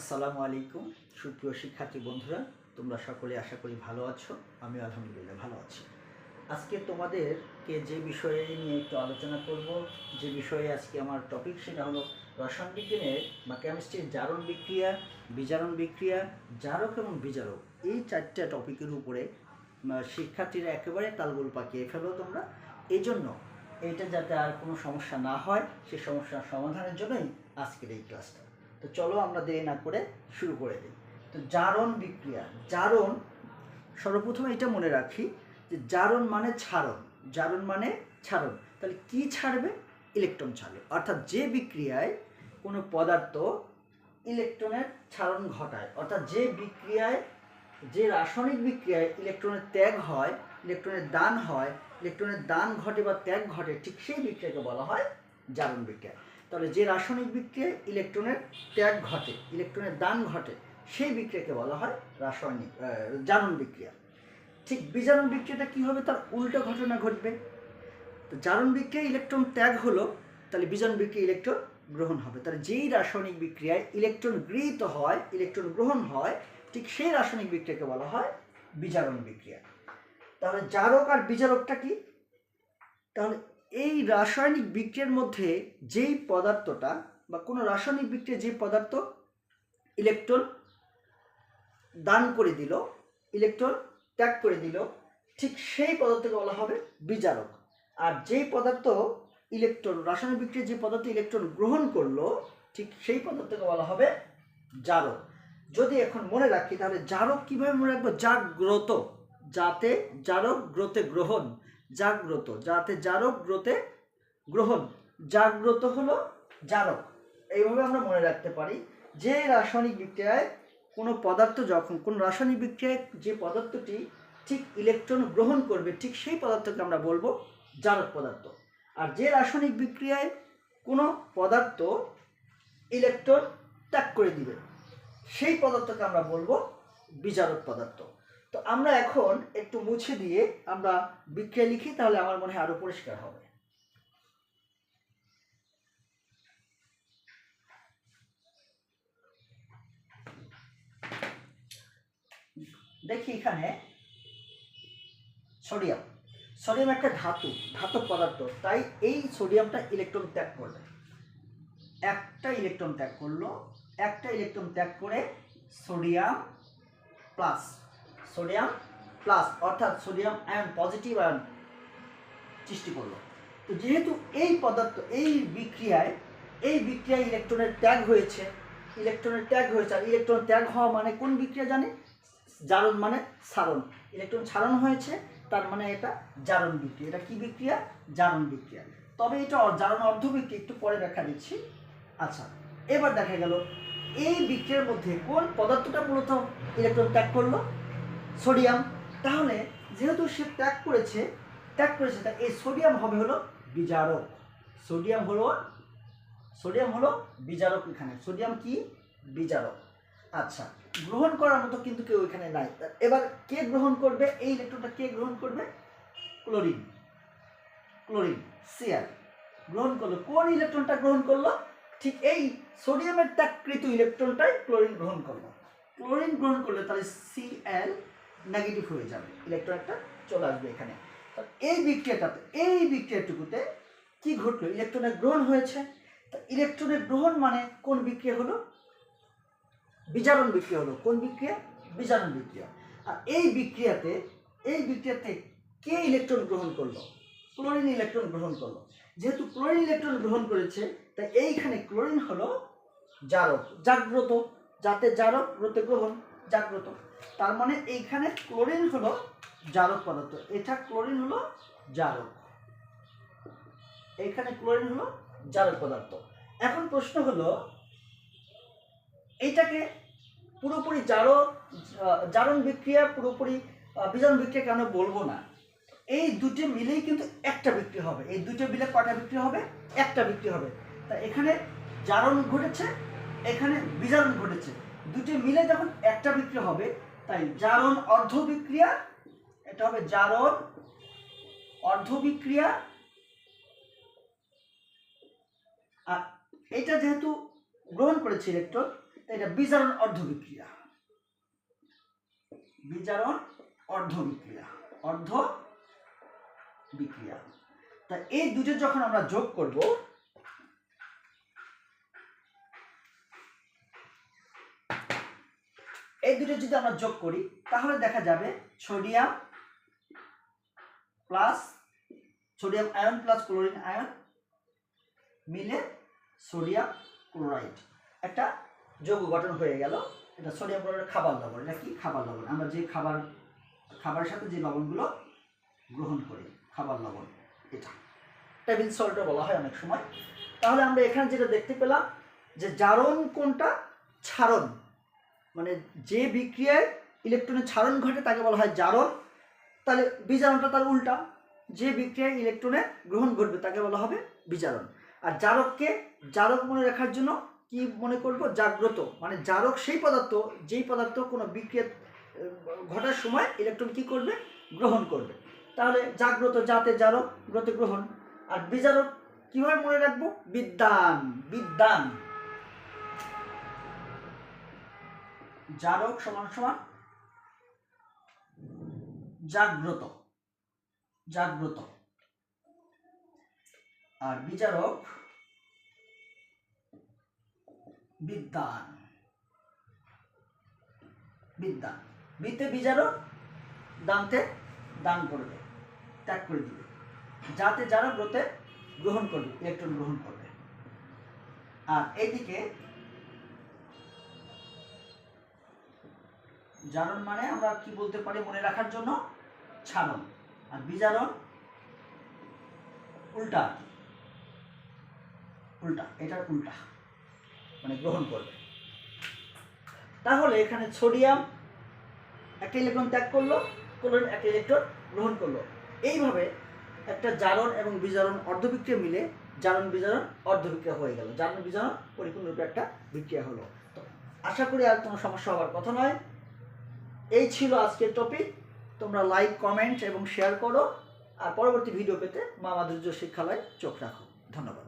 আসসালামু আলাইকুম, সুপ্রিয় শিক্ষার্থী বন্ধুরা, তোমরা সকলে আশা করি ভালো আছো আমি আলহামদুলিল্লাহ ভালো আছি। আজকে তোমাদেরকে যে বিষয়ে নিয়ে একটু আলোচনা করব, যে বিষয়ে আজকে আমার টপিক সেটা হলো রসায়ন বিজ্ঞানের বা কেমিস্ট্রির জারণ বিক্রিয়া, বিজারণ বিক্রিয়া, জারক এবং বিজারক, এই চারটা টপিকের উপরে শিক্ষার্থীরা একেবারে তালগোল পাকিয়ে ফেলো তোমরা। এই জন্য এইটা যাতে আর কোনো সমস্যা না হয় সেই সমস্যার সমাধানের জন্যই আজকের এই ক্লাসটা তো চলো আমরা দেরি না করে শুরু করে দিই। তো জারণ বিক্রিয়া। জারণ, সর্বপ্রথমে এটা মনে রাখি যে জারণ মানে ছাড়ন। জারণ মানে ছাড়ন। তাহলে কি ছাড়বে? ইলেকট্রন ছাড়বে। অর্থাৎ যে বিক্রিয়ায় কোনো পদার্থ ইলেকট্রনের ছাড়ন ঘটায়, অর্থাৎ যে বিক্রিয়ায়, যে রাসায়নিক বিক্রিয়ায় ইলেকট্রনের ত্যাগ হয়, ইলেকট্রনের দান হয়, ইলেকট্রনের দান ঘটে বা ত্যাগ ঘটে, ঠিক সেই বিক্রিয়াকে বলা হয় জারণ বিক্রিয়া। তাহলে যে রাসায়নিক বিক্রিয়ায় ইলেকট্রনের ত্যাগ ঘটে, ইলেকট্রনের দান ঘটে, সেই বিক্রিয়াকে বলা হয় রাসায়নিক জারণ বিক্রিয়া। ঠিক বিজারণ বিক্রিয়াটা কী হবে? তার উল্টো ঘটনা ঘটবে। তো জারণ বিক্রিয়ায় ইলেকট্রন ত্যাগ হলো, তাহলে বিজারণ বিক্রিয়া ইলেকট্রন গ্রহণ হবে। তাহলে যেই রাসায়নিক বিক্রিয়ায় ইলেকট্রন গৃহীত হয়, ইলেকট্রন গ্রহণ হয়, ঠিক সেই রাসায়নিক বিক্রিয়াকে বলা হয় বিজারণ বিক্রিয়া। তাহলে জারক আর বিজারকটা কি? তাহলে এই রাসায়নিক বিক্রিয়ার মধ্যে যেই পদার্থটা বা কোনো রাসায়নিক বিক্রিয়া যে পদার্থ ইলেকট্রন দান করে দিল ইলেকট্রন ত্যাগ করে দিল, ঠিক সেই পদার্থকে বলা হবে বিজারক আর যেই পদার্থ ইলেকট্রন রাসায়নিক বিক্রিয়া যে পদার্থ ইলেকট্রন গ্রহণ করল, ঠিক সেই পদার্থকে বলা হবে জারক। যদি এখন মনে রাখি, তাহলে জারক কীভাবে মনে রাখব? জাগ্রত। যাতে জারক গ্রতে গ্রহণ জাগ্রত, যাতে জারক গ্রতে গ্রহণ। জাগ্রত হলো জারক। এইভাবে আমরা মনে রাখতে পারি যে রাসায়নিক বিক্রিয়ায় কোনো পদার্থ যখন, কোনো রাসায়নিক বিক্রিয়ায় যে পদার্থটি ঠিক ইলেকট্রন গ্রহণ করবে, ঠিক সেই পদার্থকে আমরা বলব জারক পদার্থ। আর যে রাসায়নিক বিক্রিয়ায় কোনো পদার্থ ইলেকট্রন ত্যাগ করে দিবে, সেই পদার্থকে আমরা বলব বিজারক পদার্থ। তো আমরা এখন একটু মুছে দিয়ে আমরা বিক্রিয়া লিখি, তাহলে আমার মনে হয় আরও পরিষ্কার হবে। দেখি এখানে, সোডিয়াম। সোডিয়াম একটা ধাতু, ধাতব পদার্থ, তাই এই সোডিয়ামটা ইলেকট্রন ত্যাগ করবে। একটা ইলেকট্রন ত্যাগ করল, একটা ইলেকট্রন ত্যাগ করে সোডিয়াম প্লাস সোডিয়াম প্লাস, অর্থাৎ সোডিয়াম আয়ন পজিটিভ আয়ন সৃষ্টি করল। তো যেহেতু এই পদার্থ, এই বিক্রিয়ায় এই বিক্রিয়ায় ইলেকট্রনের ত্যাগ হয়েছে ইলেকট্রনের ত্যাগ হয়েছে, আর ইলেকট্রন ত্যাগ হওয়া মানে কোন বিক্রিয়া জানে জারণ মানে সারণ। ইলেকট্রন ছাড়ন হয়েছে, তার মানে এটা জারণ বিক্রিয়া। এটা কি বিক্রিয়া? জারণ বিক্রিয়া। তবে এটা জারণ অর্ধ বিক্রিয়া, একটু পরে দেখা দিচ্ছি। আচ্ছা এবার দেখা গেল, এই বিক্রিয়ার মধ্যে কোন পদার্থটা মূলত ইলেকট্রন ত্যাগ করল? সোডিয়াম। তাহলে যেহেতু সে ত্যাগ করেছে ত্যাগ করেছে, তা এই সোডিয়াম হবে হলো বিজারক। সোডিয়াম হলো সোডিয়াম হলো বিজারক এখানে। সোডিয়াম কি? বিজারক। আচ্ছা গ্রহণ করার মতো কিন্তু কেউ এখানে নাই। এবার কে গ্রহণ করবে? এই ইলেকট্রনটা কে গ্রহণ করবে? ক্লোরিন। ক্লোরিন সিআর গ্রহণ করল। কোন ইলেকট্রনটা গ্রহণ করল? ঠিক এই সোডিয়ামের ত্যাগকৃত ইলেকট্রনটাই ক্লোরিন গ্রহণ করল। ক্লোরিন গ্রহণ করলে তাহলে সিএল নেগেটিভ হয়ে যাবে ইলেকট্রন একটা চলে আসবে এখানে। এই বিক্রিয়াটাতে, এই বিক্রিয়াটুকুতে কি ঘটলো? ইলেকট্রনের গ্রহণ হয়েছে। তা ইলেকট্রনের গ্রহণ মানে কোন বিক্রিয়া হলো? বিজারণ বিক্রিয়া হলো। কোন বিক্রিয়া? বিজারণ বিক্রিয়া। আর এই বিক্রিয়াতে এই বিক্রিয়াতে কে ইলেকট্রন গ্রহণ করল? ক্লোরিন ইলেকট্রন গ্রহণ করল। যেহেতু ক্লোরিন ইলেকট্রন গ্রহণ করেছে, তাই এইখানে ক্লোরিন হলো জারক। জাগ্রত। যাতে জারক গ্রতে গ্রহণ। জাগ্রত। তার মানে এইখানে ক্লোরিন হলো জারক পদার্থ। এটা ক্লোরিন হলো জারক। এইখানে ক্লোরিন হলো জারক পদার্থ। এখন প্রশ্ন হলো এইটাকে পুরোপুরি আহ, জারণ বিক্রিয়া পুরোপুরি বিজারণ বিক্রিয়া কেন বলব না? এই দুটি মিলেই কিন্তু একটা বিক্রি হবে। এই দুটো মিলে কটা বিক্রি হবে? একটা বিক্রি হবে। তা এখানে জারণ ঘটেছে এখানে বিজারণ ঘটেছে। দুটো মিলে যখন একটা বিক্রি হবে, তাই জারণ অর্ধ বিক্রিয়া, এটা হবে জারণ অর্ধ বিক্রিয়া। আর এটা যেহেতু গ্রহণ করেছে ইলেকট্রন এটা বিজারণ অর্ধ বিক্রিয়া। বিজারণ অর্ধ বিক্রিয়া অর্ধ বিক্রিয়া। তা এই দুটো যখন আমরা যোগ করব এই দুটো যদি আমরা যোগ করি, তাহলে দেখা যাবে sodium plus sodium ion plus chlorine ion মিলে সোডিয়াম ক্লোরাইড। একটা যৌগ গঠন হয়ে গেল। এটা সোডিয়াম ক্লোরাইড খাবার লবণ, এটা কি খাবার লবণ? আমরা যে খাবার, খাবারের সাথে যে লবণগুলো গ্রহণ করি, খাবার লবণ, এটা। টেবিল সল্টও বলা হয় অনেক সময়। তাহলে আমরা এখানে যেটা দেখতে পেলাম, যে জারণ কোনটা? ছারণ। মানে যে বিক্রিয়ায় ইলেকট্রনের ছারণ ঘটে তাকে বলা হয় জারণ। তাহলে বিজারণটা তার উল্টা। যে বিক্রিয়ায় ইলেকট্রনের গ্রহণ ঘটবে তাকে বলা হবে বিজারণ। আর জারককে জারক মনে রাখার জন্য কি মনে করব? জাগ্রত। মানে জারক সেই পদার্থ, যেই পদার্থ কোনো বিক্রিয়া ঘটার সময় ইলেকট্রন কি করবে? গ্রহণ করবে। তাহলে জাগ্রত জাতে জারক, গ্রতে গ্রহণ। আর বিজারক কীভাবে মনে রাখব? বিদ্যান। বিদ্যান। জারক সমান সমান জাগ্রত জাগ্রত। আর বিচারক বিদ্যান বিদ্যান। বিতে বিচারক দান্তে দান করবে, ত্যাগ করে দিবে। যাতে যারা ব্রতে গ্রহণ করবে, ইলেকট্রন গ্রহণ করবে। আর এইদিকে জারণ মানে আমরা কি বলতে পারি মনে রাখার জন্য? ছাড়ন। আর বিজারণ? উল্টা। উল্টা, এটার উল্টা। মানে গ্রহণ করবে। তাহলে এখানে সোডিয়াম একটা ইলেকট্রন ত্যাগ করল ক্লোরিন একটা ইলেকট্রন গ্রহণ করল। এইভাবে একটা জারণ এবং বিজারণ অর্ধবিক্রিয়া মিলে জারণ, বিজারণ অর্ধবিক্রিয়া হয়ে গেল। জারণ, বিজারণ পরিপূর্ণরূপে একটা বিক্রিয়া হলো। আশা করি আর কোনো সমস্যা হওয়ার কথা নয়। এই ছিল আজকের টপিক তোমরা লাইক কমেন্ট এবং শেয়ার করো। আর পরবর্তী ভিডিও পেতে মা মাধুর্য শিক্ষালয় চোখ রাখো। ধন্যবাদ।